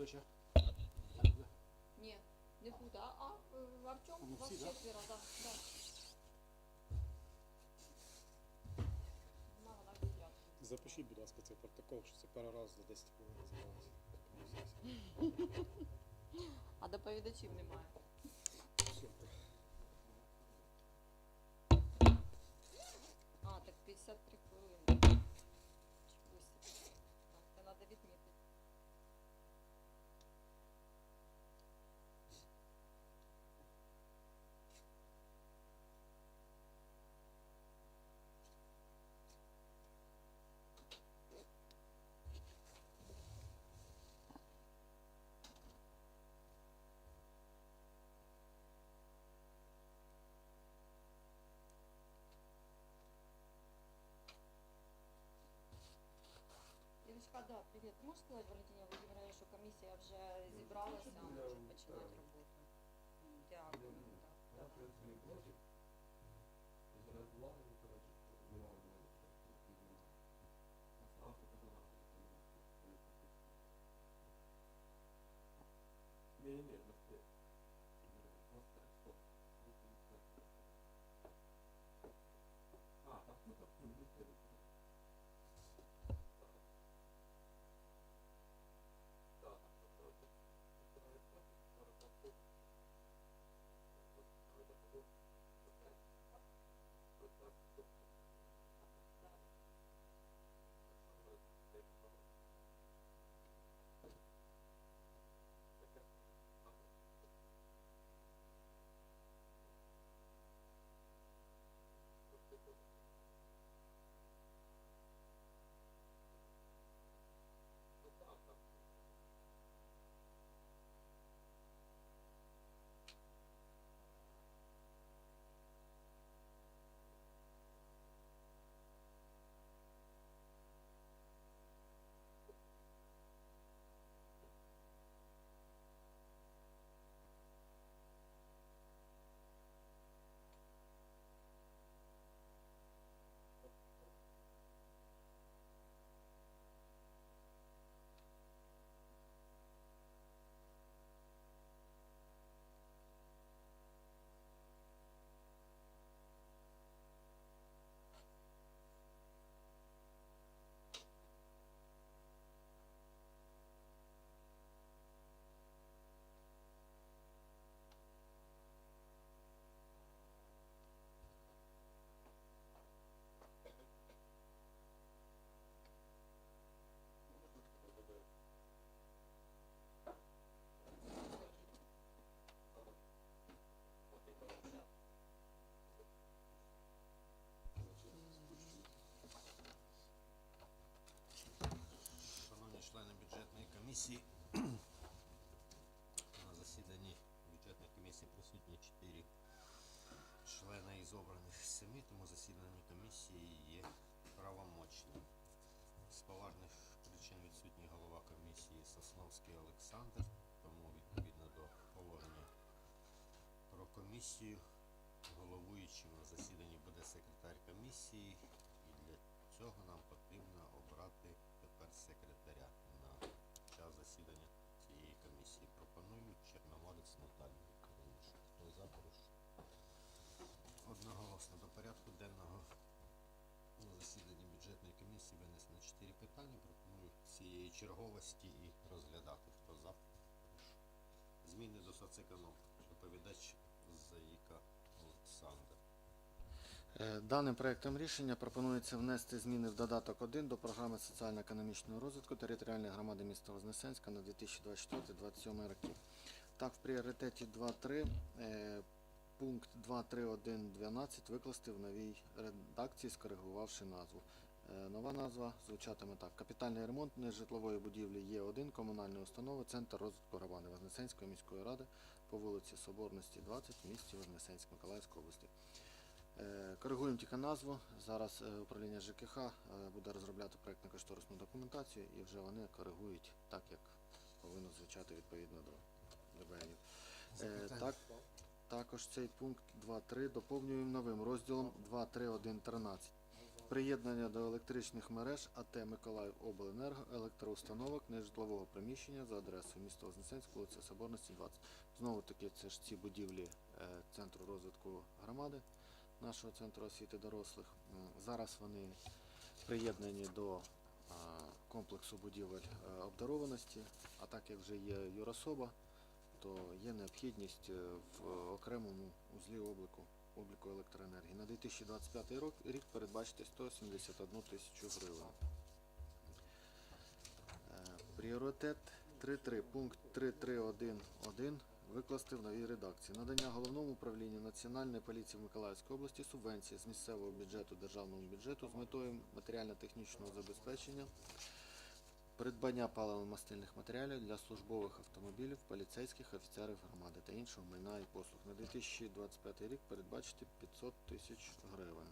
буде ще? Не буде. А, е, Артем, Ну, вас всі, да? четверо, да, да. Вона вона відряд. Запишіть, будь ласка, цей протокол, що це перший раз за 10 хвилин називалося. А доповідачів немає. А, так 53 Ілечка, да, привіт. Можеш сказати Валентині Володимировні, що комісія вже зібралася, може починати роботу? Дякую. Так, так. Комісії Сосновський Олександр, тому відповідно до положення про комісію головуючим на засіданні буде секретар комісії, і для цього нам потрібно обрати тепер секретаря на час засідання цієї комісії. Пропоную Чорноморець Наталію Вікторовну. Хто за прошу? Одноголосно до порядку денного на засіданні бюджетної комісії винесено 4 питання. Цієї черговості і розглядати. Хто за? Зміни до соцеконом. Доповідач Заїка Олександр. Е, Даним проектом рішення пропонується внести зміни в додаток 1 до програми соціально-економічного розвитку територіальної громади міста Вознесенська на 2024-2027 роки. Так, в пріоритеті 2.3 е, пункт 2.3.1.12 викласти в новій редакції, скоригувавши назву. Е, Нова назва звучатиме так. Капітальний ремонт нежитлової будівлі Є1 комунальної установи Центр розвитку громади Вознесенської міської ради по вулиці Соборності 20 в місті Вознесенськ Миколаївської області. Е, Коригуємо тільки назву. Зараз е, управління ЖКХ буде розробляти проєктно-кошторисну документацію і вже вони коригують так, як повинно звучати відповідно до. Е, Так, також цей пункт 2.3 доповнюємо новим розділом 2.3.1.13. приєднання до електричних мереж АТ Миколаїв Обленерго електроустановок нежитлового приміщення за адресою міста Вознесенськ, вулиця Соборності, 20. Знову таки, це ж ці будівлі е, Центру розвитку громади, нашого центру освіти дорослих. Зараз вони приєднані до е, комплексу будівель е, обдарованості, а так як вже є юрособа, то є необхідність в окремому узлі обліку обліку електроенергії. На 2025 рік, передбачити 171 тисячу гривень. Е, Пріоритет 3.3, пункт 3.3.1.1 викласти в новій редакції. Надання головному управлінню Національної поліції в Миколаївській області субвенції з місцевого бюджету державному бюджету з метою матеріально-технічного забезпечення придбання паливно-мастильних матеріалів для службових автомобілів, поліцейських офіцерів громади та іншого майна і послуг. На 2025 рік передбачити 500 тисяч гривень.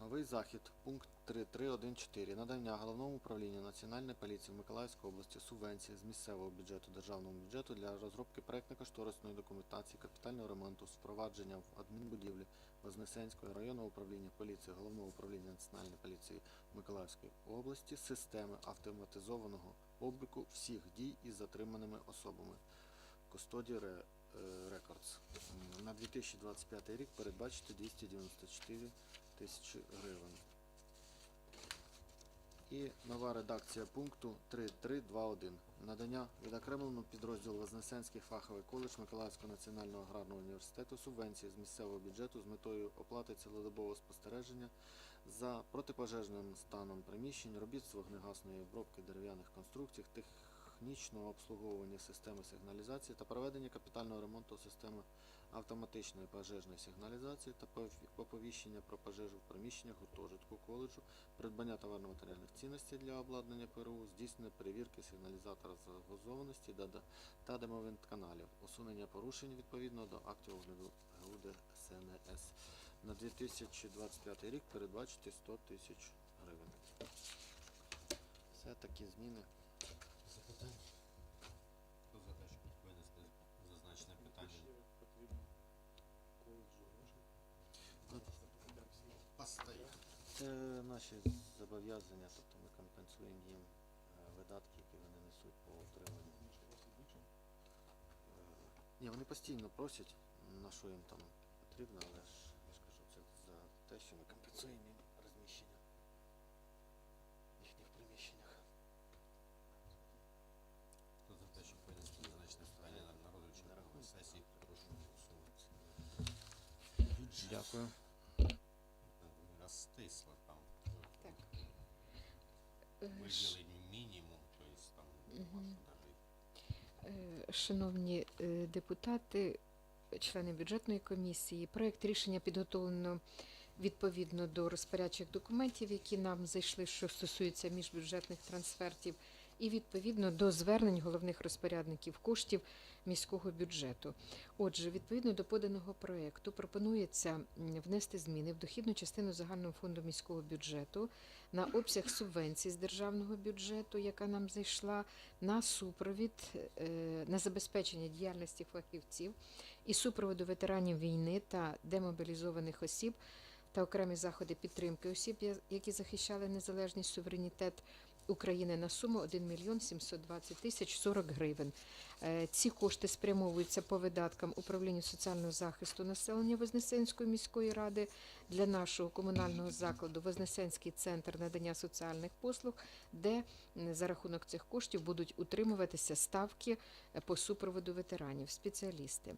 Новий захід, пункт 3.3.1.4. Надання головному управлінню Національної поліції в Миколаївській області субвенції з місцевого бюджету державного бюджету для розробки проектно-кошторисної документації, капітального ремонту, впровадження в адмінбудівлі Вознесенського районного управління поліції, головного управління Національної поліції Миколаївської області системи автоматизованого обліку всіх дій із затриманими особами. Records. М, На 2025 рік передбачити 294 тисячі гривень. І нова редакція пункту 3.3.2.1. Надання відокремленому підрозділу Вознесенський фаховий коледж Миколаївського національного аграрного університету субвенції з місцевого бюджету з метою оплати цілодобового спостереження за протипожежним станом приміщень, робіт з вогнегасної обробки дерев'яних конструкцій, технічного обслуговування системи сигналізації та проведення капітального ремонту системи автоматичної пожежної сигналізації та оповіщення про пожежу в приміщеннях гуртожитку коледжу, придбання товарно-матеріальних цінностей для обладнання ПРУ, здійснення перевірки сигналізатора загазованості та, да- та демовент каналів, усунення порушень відповідно до актів огляду ГУД СНС. На 2025 рік передбачити 100 тисяч гривень. Все такі зміни. Запитання? Хто за те, щоб винести зазначене питання? Ще потрібно коледжу гроші. Ну, Для Це наші зобов'язання, тобто ми компенсуємо їм е, видатки, які вони несуть по утриманню. Е, Ні, вони постійно просять, на що їм там потрібно, але ж я ж кажу, це за те, що ми компенсуємо їм розміщення в їхніх приміщеннях. Хто за те, щоб винести зазначене питання на народу чи на сесії, прошу голосувати. Дякую. Розтисло там. Так. Виділені мінімум, тобто там що навіть. Е, Шановні е, депутати, члени бюджетної комісії, проект рішення підготовлено відповідно до розпорядчих документів, які нам зайшли, що стосуються міжбюджетних трансфертів, і відповідно до звернень головних розпорядників коштів міського бюджету. Отже, відповідно до поданого проекту пропонується внести зміни в дохідну частину загального фонду міського бюджету на обсяг субвенцій з державного бюджету, яка нам зайшла, на супровід, е, на забезпечення діяльності фахівців і супроводу ветеранів війни та демобілізованих осіб та окремі заходи підтримки осіб, які захищали незалежність суверенітет України на суму 1 мільйон 720 тисяч 40 гривень. Е, Ці кошти спрямовуються по видаткам управління соціального захисту населення Вознесенської міської ради для нашого комунального закладу Вознесенський центр надання соціальних послуг, де за рахунок цих коштів будуть утримуватися ставки е, по супроводу ветеранів, спеціалісти.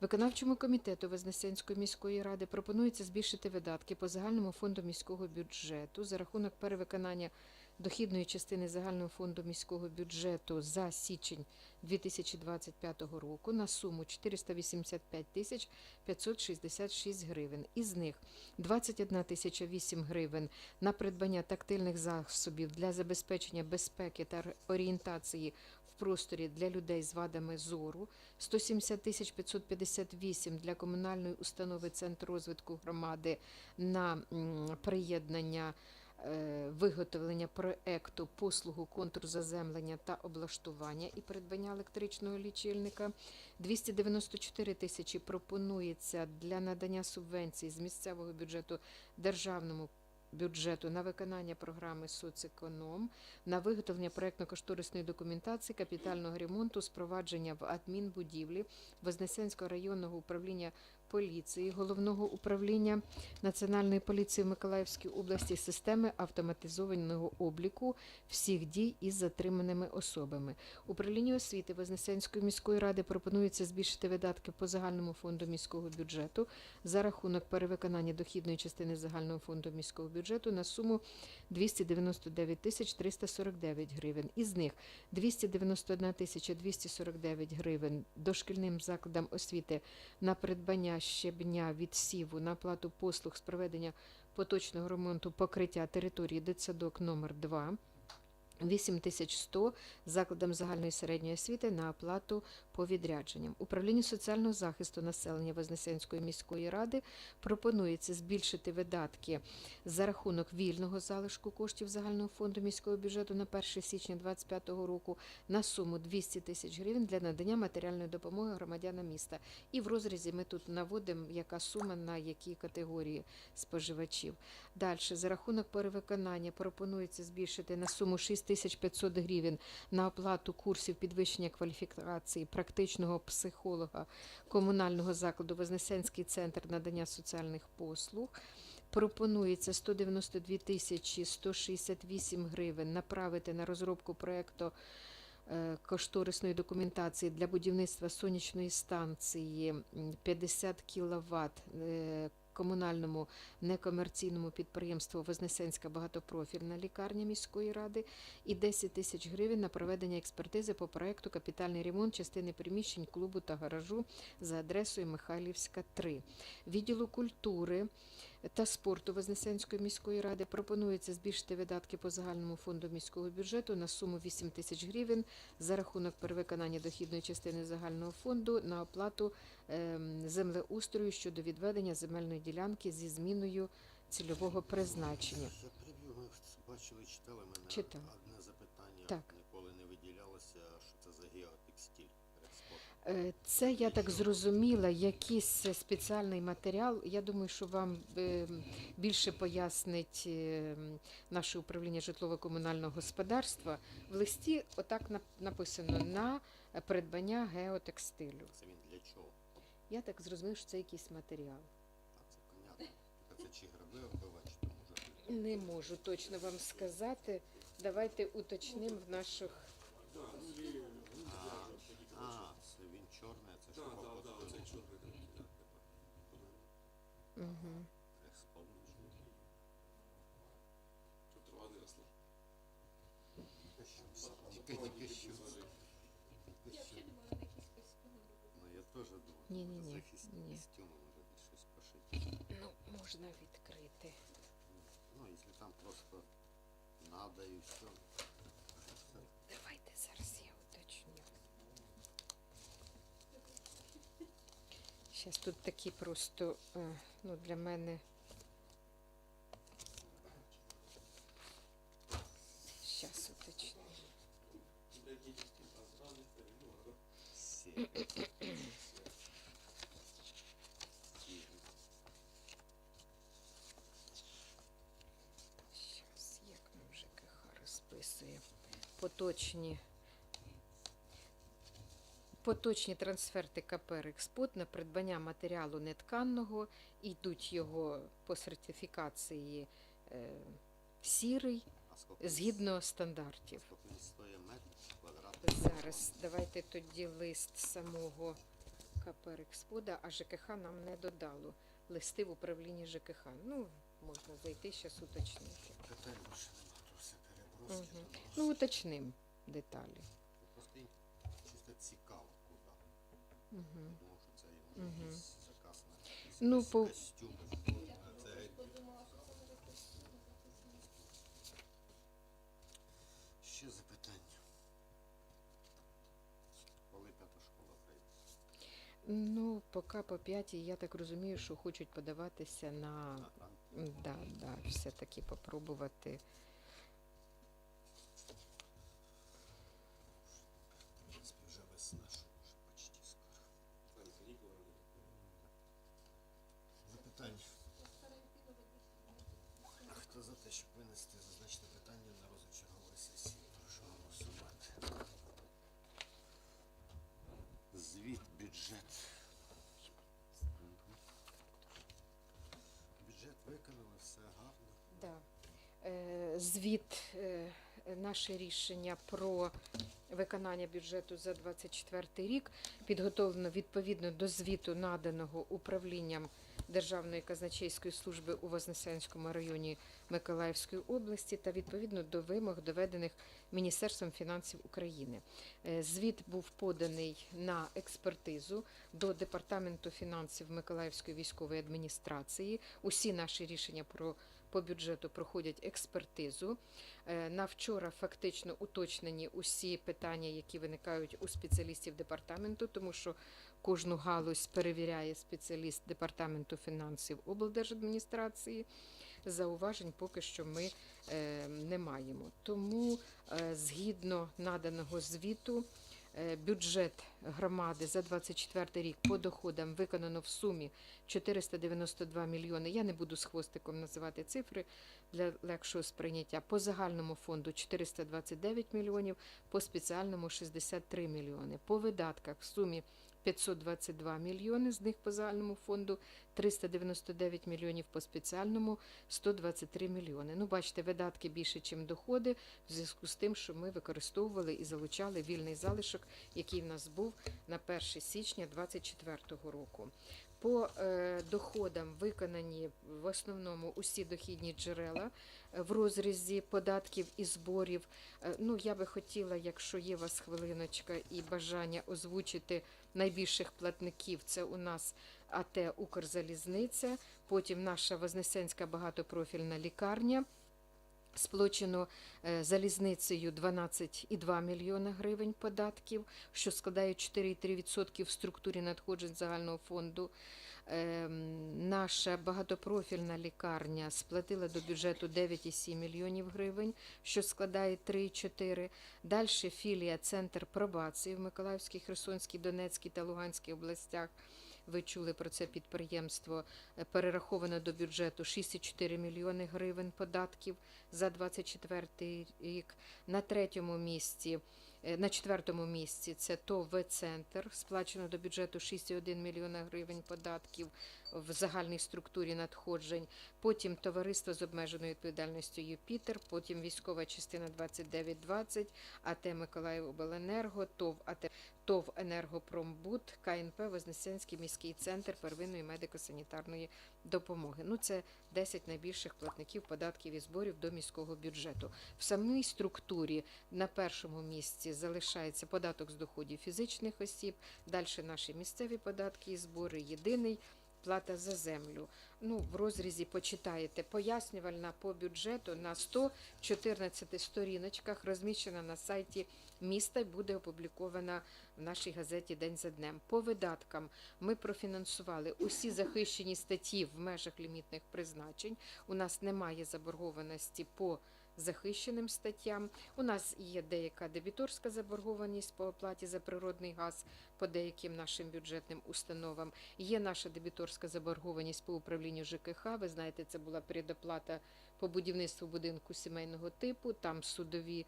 Виконавчому комітету Вознесенської міської ради пропонується збільшити видатки по загальному фонду міського бюджету за рахунок перевиконання дохідної частини загального фонду міського бюджету за січень 2025 року на суму 485 тисяч 566 гривень. Із них 21 тисяча 8 гривень на придбання тактильних засобів для забезпечення безпеки та орієнтації в просторі для людей з вадами зору, 170 тисяч 558 для комунальної установи Центр розвитку громади на приєднання виготовлення проекту послугу контрзаземлення та облаштування і придбання електричного лічильника. 294 тисячі пропонується для надання субвенцій з місцевого бюджету державному бюджету на виконання програми соцеконом, на виготовлення проектно-кошторисної документації, капітального ремонту, спровадження в адмінбудівлі Вознесенського районного управління поліції, головного управління Національної поліції в Миколаївській області системи автоматизованого обліку всіх дій із затриманими особами. Управлінню освіти Вознесенської міської ради пропонується збільшити видатки по загальному фонду міського бюджету за рахунок перевиконання дохідної частини загального фонду міського бюджету на суму 299 тисяч 349 гривень. Із них 291 тисяча 249 гривень дошкільним закладам освіти на придбання щебня відсіву на плату послуг з проведення поточного ремонту покриття території дитсадок номер 2 8100 закладам загальної середньої освіти на оплату по відрядженням. Управлінню соціального захисту населення Вознесенської міської ради пропонується збільшити видатки за рахунок вільного залишку коштів загального фонду міського бюджету на 1 січня 2025 року на суму 200 тисяч гривень для надання матеріальної допомоги громадянам міста. І в розрізі ми тут наводимо, яка сума на які категорії споживачів. Далі, за рахунок перевиконання пропонується збільшити на суму 6500 гривень на оплату курсів підвищення кваліфікації практичного психолога комунального закладу Вознесенський центр надання соціальних послуг. Пропонується 192 тисячі 168 гривень направити на розробку проекту е, кошторисної документації для будівництва сонячної станції 50 кВт комунальному некомерційному підприємству Вознесенська багатопрофільна лікарня міської ради і 10 тисяч гривень на проведення експертизи по проекту капітальний ремонт частини приміщень клубу та гаражу за адресою Михайлівська 3. Відділу культури та спорту Вознесенської міської ради пропонується збільшити видатки по загальному фонду міського бюджету на суму 8 тисяч гривень за рахунок перевиконання дохідної частини загального фонду на оплату ем, землеустрою щодо відведення земельної ділянки зі зміною цільового призначення. Бачили, читали мене Читали. одне запитання Так. Це я так зрозуміла, якийсь е, спеціальний матеріал. Я думаю, що вам е, більше пояснить е, наше управління житлово-комунального господарства. В листі отак нап- написано на придбання геотекстилю. Це він для чого? Я так зрозумів, що це якийсь матеріал. А це понятно. Це чи гриби чи може Не можу точно вам сказати. Давайте уточнимо в наших. А, а, це він чорний, а це що походу? Це Угу. Ну я теж думаю, Ні-ні-ні, може захисні ні. костюми, може більше щось пошити. Ну, можна відкрити. Ну, якщо там просто надо і все. все. Давайте зараз я уточню. Зараз тут такі просто, е, ну, для мене. Зараз уточню. Зараз, як нам ЖКХ розписує. Поточні. Поточні трансферти КП «Рекспот» на придбання матеріалу нетканного йдуть його по сертифікації е, сірий згідно стандартів. Зараз давайте тоді лист самого КП «Рекспода», а ЖКХ нам не додало. Листи в управлінні ЖКХ. Ну, можна зайти, зараз уточнити. Угу. Ну, уточним деталі. Просто чисто цікаво, Угу. Що це Мгм. заказ на якісь Ну, по- костюми. Це Ще запитання. Коли п'ята школа прийде? Ну, поки по п'ятій, я так розумію, що хочуть подаватися на На ранку? Да, да, все-таки попробувати. В принципі, вже весна, що вже почти скоро. Запитання. Хто за те, щоб винести зазначене питання на розгляд чергової сесії? Прошу голосувати. Звіт, бюджет. Бюджет виконали, все гарно. Да. Е, Звіт, е, наше рішення про виконання бюджету за 24 рік підготовлено відповідно до звіту, наданого управлінням Державної казначейської служби у Вознесенському районі Миколаївської області та відповідно до вимог, доведених Міністерством фінансів України. Е, Звіт був поданий на експертизу до Департаменту фінансів Миколаївської військової адміністрації. Усі наші рішення про по бюджету проходять експертизу. Е, На вчора фактично уточнені усі питання, які виникають у спеціалістів департаменту, тому що кожну галузь перевіряє спеціаліст департаменту фінансів облдержадміністрації. Зауважень поки що ми е, не маємо. Тому е, згідно наданого звіту. Е, Бюджет громади за 24 рік по доходам виконано в сумі 492 мільйони. Я не буду з хвостиком називати цифри для легшого сприйняття. По загальному фонду 429 мільйонів, по спеціальному 63 мільйони. По видатках в сумі 522 мільйони, з них по загальному фонду 399 мільйонів по спеціальному 123 мільйони. Ну, бачите, видатки більше, ніж доходи, в зв'язку з тим, що ми використовували і залучали вільний залишок, який в нас був на 1 січня 2024 року. По е, доходам виконані в основному усі дохідні джерела е, в розрізі податків і зборів. Е, ну, я би хотіла, якщо є у вас хвилиночка і бажання озвучити найбільших платників, це у нас АТ Укрзалізниця, потім наша Вознесенська багатопрофільна лікарня. Сплочено е, залізницею 12,2 мільйона гривень податків, що складає 4,3% в структурі надходжень загального фонду. Ем, Наша багатопрофільна лікарня сплатила до бюджету 9,7 мільйонів гривень, що складає 3,4. Далі філія Центр пробації в Миколаївській, Херсонській, Донецькій та Луганській областях. Ви чули про це підприємство. Е, Перераховано до бюджету 6,4 мільйони гривень податків за 24 рік. На третьому місці, на четвертому місці це ТОВ «Центр». Сплачено до бюджету 6,1 мільйона гривень податків в загальній структурі надходжень. Потім товариство з обмеженою відповідальністю Юпітер, потім військова частина 2920, АТ Миколаївобленерго, ТОВ АТ ТОВ Енергопромбуд, КНП Вознесенський міський центр первинної медико-санітарної допомоги. Ну це 10 найбільших платників податків і зборів до міського бюджету. В самій структурі на першому місці залишається податок з доходів фізичних осіб, далі наші місцеві податки і збори, єдиний. Плата за землю. Ну, в розрізі почитаєте пояснювальна по бюджету на 114 сторіночках, розміщена на сайті міста і буде опублікована в нашій газеті День за днем. По видаткам ми профінансували усі захищені статті в межах лімітних призначень. У нас немає заборгованості по захищеним статтям. У нас є деяка дебіторська заборгованість по оплаті за природний газ по деяким нашим бюджетним установам. Є наша дебіторська заборгованість по управлінню ЖКХ. Ви знаєте, це була передоплата по будівництву будинку сімейного типу, там судові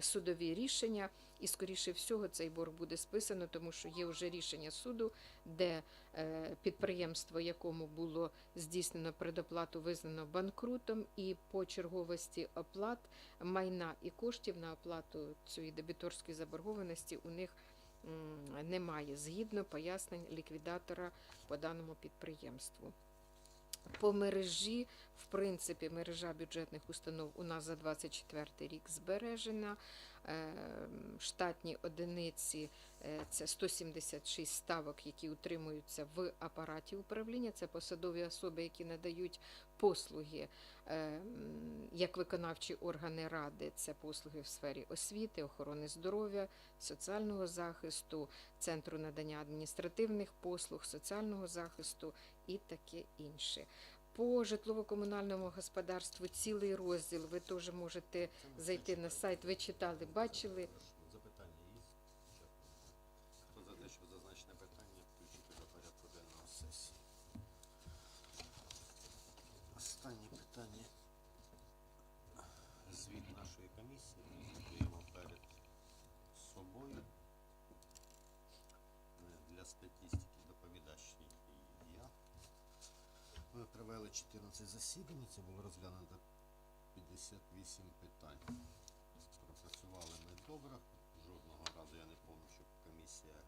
судові рішення, і скоріше всього цей борг буде списано, тому що є вже рішення суду, де е, підприємство, якому було здійснено предоплату, визнано банкрутом, і по черговості оплат майна і коштів на оплату цієї дебіторської заборгованості у них немає згідно пояснень ліквідатора по даному підприємству. По мережі, в принципі, мережа бюджетних установ у нас за 24 рік збережена. Е, Штатні одиниці е, це 176 ставок, які утримуються в апараті управління. Це посадові особи, які надають послуги е, як виконавчі органи ради. Це послуги в сфері освіти, охорони здоров'я, соціального захисту, центру надання адміністративних послуг, соціального захисту і таке інше. По житлово-комунальному господарству цілий розділ. Ви теж можете ми зайти на сайт, ви читали, бачили. Запитання є? Хто за те, щоб зазначене питання включити до порядку денного сесії? Останнє питання. Звіт нашої комісії. Звітуємо перед собою. Е, Для статистики доповідач і я. Ми провели 14 засідань, це було розглянуто 58 питань. Пропрацювали ми добре. Жодного разу я не пам'ятаю, щоб комісія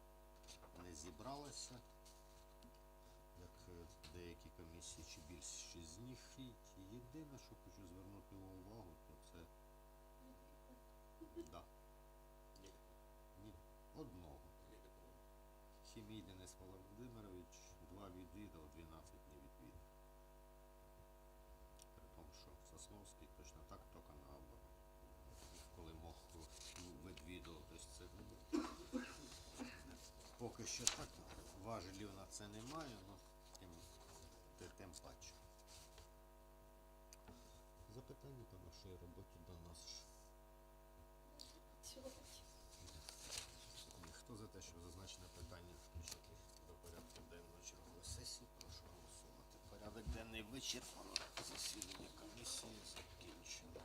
не зібралася. Як е, деякі комісії чи більшість з них. І єдине, що хочу звернути увагу, то це да. Ні, одного. Хімій Денис Володимирович, два відвідав, 12 не відвідав. При тому, що Сосновський точно так, тільки наоборот. Коли мог ну, відвідував, тобто це ну, поки що так. Важелів на це немає, але тим, тим паче. Запитання по нашій роботі до нас. ж. Хто за те, щоб зазначене питання включити до порядку денного чергової сесії. Порядок денний вичерпано. Засідання комісії закінчено.